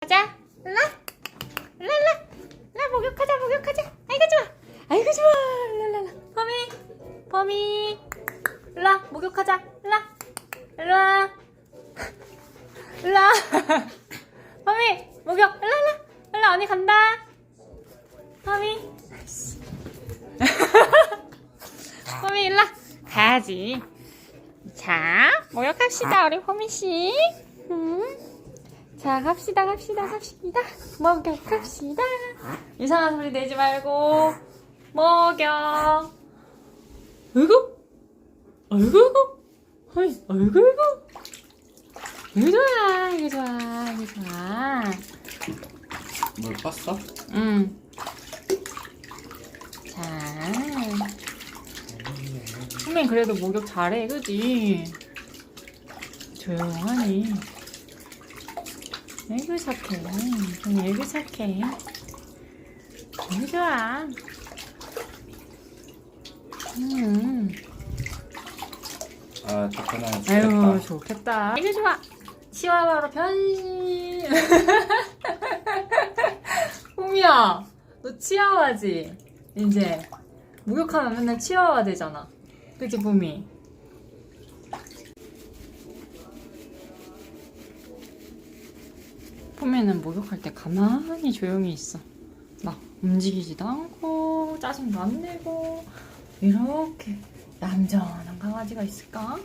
가자. 일라. 일라, 일라. 일라, 목욕하자, 목욕하자. 아이고, 좋아. 아이고, 좋아. 일라, 일라, 일라. 범이. 범이. 일라, 목욕하자. 일라. 일라. 일라. 범이, 목욕. 일라, 일라. 일라, 언니 간다. 범이. 범이, 일라. 가야지. 자, 목욕합시다, 우리 범이 씨. 음. 자, 갑시다, 갑시다, 갑시다. 목욕합시다. 이상한 소리 내지 말고, 목욕. 어이구, 어이구, 어이구, 어이구, 어이구. 이거 좋아, 이거 좋아, 이거 좋아. 뭘 봤어? 응. 자. 선배님 그래도 목욕 잘해, 그지? 조용하니. 아이고 착해. 아이고 착해. 아이고 좋아. 음. 아 좋구나 아유 좋겠다 좋겠다. 아이고 좋아. 치와와로 변신. 홈이야, 너 치아와지? 이제 목욕하면 맨날 치아와 되잖아. 그치 봄이? 봄이는 목욕할 때 가만히 조용히 있어. 막 움직이지도 않고 짜증도 안 내고 이렇게 얌전한 강아지가 있을까?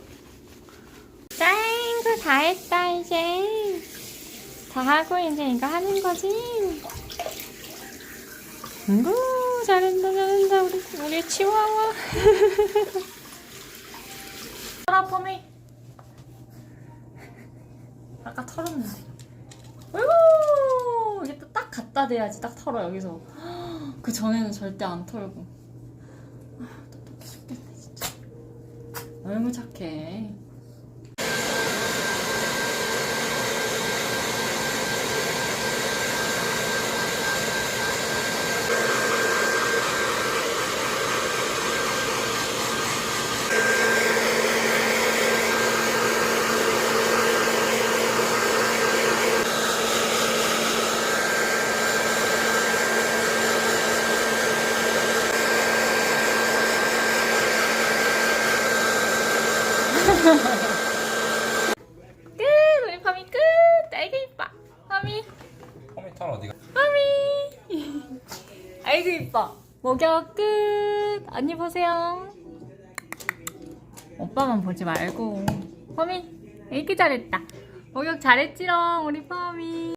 짱구 다 했다 이제. 다 하고 이제 이거 하는 거지. 아이고 잘한다 잘한다 우리 우리 치와와. 털어 폼이 아까 털었는데 갖다 대야지 딱 털어 여기서. 그 전에는 절대 안 털고. 아 똑똑해 죽겠네 진짜. 아이고 착해 끝! 우리 밤이 끝! 아이고 이뻐 밤이 컴퓨터 어디가? 밤이 아이고 이뻐 목욕 끝! 언니 보세요 오빠만 보지 말고 범이 이렇게 잘했다 목욕 잘했지롱 우리 범이